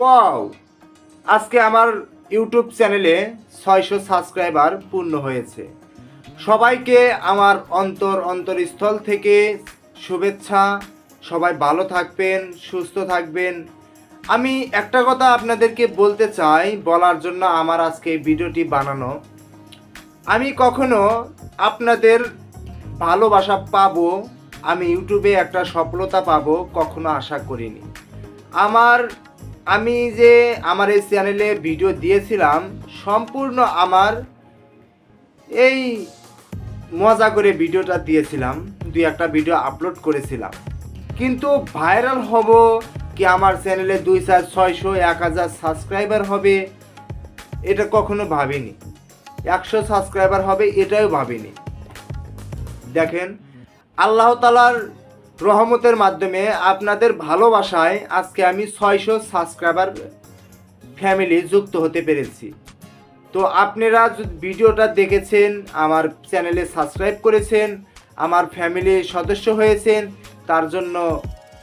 পাও আজকে আমার ইউটিউব চ্যানেলে ছয়শো সাবস্ক্রাইবার পূর্ণ হয়েছে। সবাইকে আমার অন্তর অন্তরস্থল থেকে শুভেচ্ছা। সবাই ভালো থাকবেন, সুস্থ থাকবেন। আমি একটা কথা আপনাদেরকে বলতে চাই, বলার জন্য আমার আজকে ভিডিওটি বানানো। আমি কখনো আপনাদের ভালোবাসা পাবো, আমি ইউটিউবে একটা সফলতা পাবো কখনো আশা করিনি। আমার আমি যে আমার এই চ্যানেলে ভিডিও দিয়েছিলাম, সম্পূর্ণ আমার এই মজা করে ভিডিওটা দিয়েছিলাম। দুই একটা ভিডিও আপলোড করেছিলাম। কিন্তু ভাইরাল হব কি আমার চ্যানেলে দুই চার ছয়শো এক হাজার সাবস্ক্রাইবার হবে, এটা কখনো ভাবিনি। একশো সাবস্ক্রাইবার হবে, এটাও ভাবিনি। দেখেন, আল্লাহ তালার রহমতের মাধ্যমে আপনাদের ভালোবাসায় আজকে আমি ছয়শো সাবস্ক্রাইবার ফ্যামিলি যুক্ত হতে পেরেছি। তো আপনারা ভিডিওটা দেখেছেন, আমার চ্যানেলে সাবস্ক্রাইব করেছেন, আমার ফ্যামিলি সদস্য হয়েছেন, তার জন্য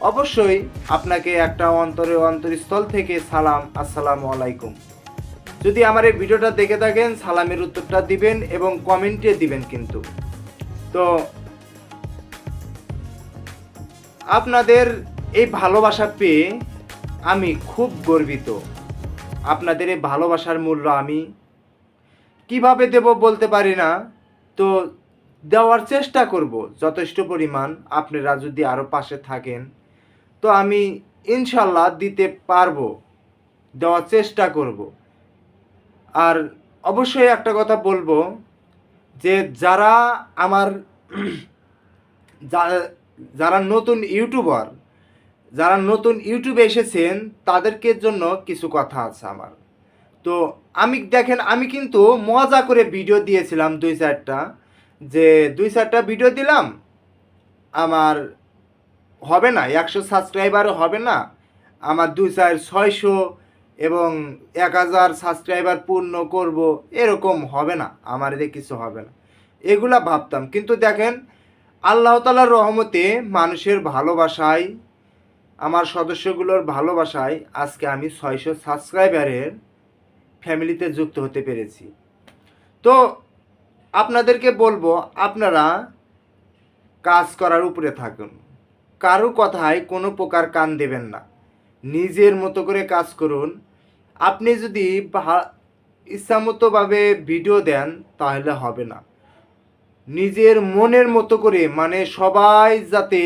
অবশ্যই আপনাকে একটা অন্তরে অন্তরস্থল থেকে সালাম, আসসালামু আলাইকুম। যদি আমার এই ভিডিওটা দেখে থাকেন, সালামের উত্তরটা দিবেন এবং কমেন্টে দিবেন কিন্তু। তো আপনাদের এই ভালোবাসা পেয়ে আমি খুব গর্বিত। আপনাদের এই ভালোবাসার মূল্য আমি কীভাবে দেব বলতে পারি না। তো দেওয়ার চেষ্টা করব যথেষ্ট পরিমাণ, আপনারা যদি আরও পাশে থাকেন। তো আমি ইনশাল্লাহ দিতে পারব, দেওয়ার চেষ্টা করব। আর অবশ্যই একটা কথা বলব যে যারা আমার যারা নতুন ইউটিউবার, যারা নতুন ইউটিউবে এসেছেন, তাদেরকে জন্য কিছু কথা আছে আমার। তো আমি দেখেন, আমি কিন্তু মজা করে ভিডিও দিয়েছিলাম দুই চারটা, যে দুই চারটা ভিডিও দিলাম, আমার হবে না, একশো সাবস্ক্রাইবারও হবে না, আমার দুই চার ছয়শো এবং এক হাজার সাবস্ক্রাইবার পূর্ণ করব, এরকম হবে না, আমার এদের কিছু হবে না। এগুলা ভাবতাম। কিন্তু দেখেন আল্লাহ তালার রহমতে মানুষের ভালোবাসায়, আমার সদস্যগুলোর ভালোবাসায় আজকে আমি ছয়শো সাবস্ক্রাইবারের ফ্যামিলিতে যুক্ত হতে পেরেছি। তো আপনাদেরকে বলব, আপনারা কাজ করার উপরে থাকুন। কারও কথায় কোনো প্রকার কান দেবেন না। নিজের মতো করে কাজ করুন। আপনি যদি ইচ্ছামতোভাবে ভিডিও দেন, তাহলে হবে না। নিজের মনের মতো করে মানে সবাই যাতে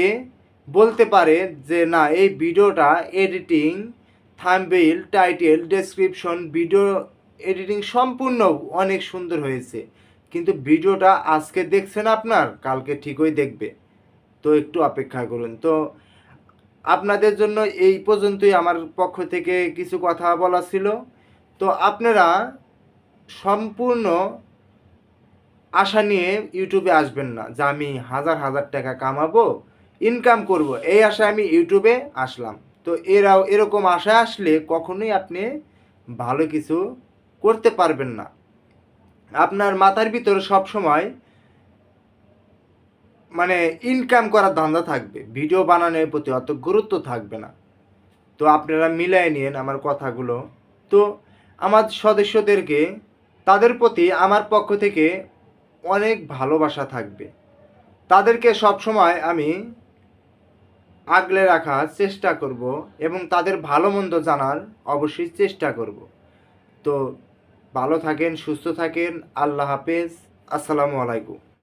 বলতে পারে যে, না, এই ভিডিওটা editing thumbnail title description video editing সম্পূর্ণ অনেক সুন্দর হয়েছে। কিন্তু ভিডিওটা আজকে দেখছেন আপনার, কালকে ঠিকই দেখবে। তো একটু অপেক্ষা করুন। তো আপনাদের জন্য এই পর্যন্তই আমার পক্ষ থেকে কিছু কথা বলা ছিল। তো আপনারা সম্পূর্ণ আশা নিয়ে ইউটিউবে আসবেন না। যে আমি হাজার হাজার টাকা কামাবো ইনকাম করব, এই আশায় আমি ইউটিউবে আসলাম। তো এরাও এরকম আশা আসলে কখনোই আপনি ভালো কিছু করতে পারবেন না। আপনার মাথার ভিতরে সব সময় মানে ইনকাম করার ধান্দা থাকবে। ভিডিও বানানোর প্রতি অত গুরুত্ব থাকবে না। তো আপনারা মিলাই নিন আমার কথাগুলো। তো আমার সদস্যদেরকে, তাদের প্রতি, আমার পক্ষ থেকে অনেক ভালোবাসা থাকবে। তাদেরকে সব সময় আমি আগলে রাখার চেষ্টা করব এবং তাদের ভালো মন্দ জানার অবশ্যই চেষ্টা করব। তো ভালো থাকেন, সুস্থ থাকেন, আল্লাহ হাফেজ, আসসালামু আলাইকুম।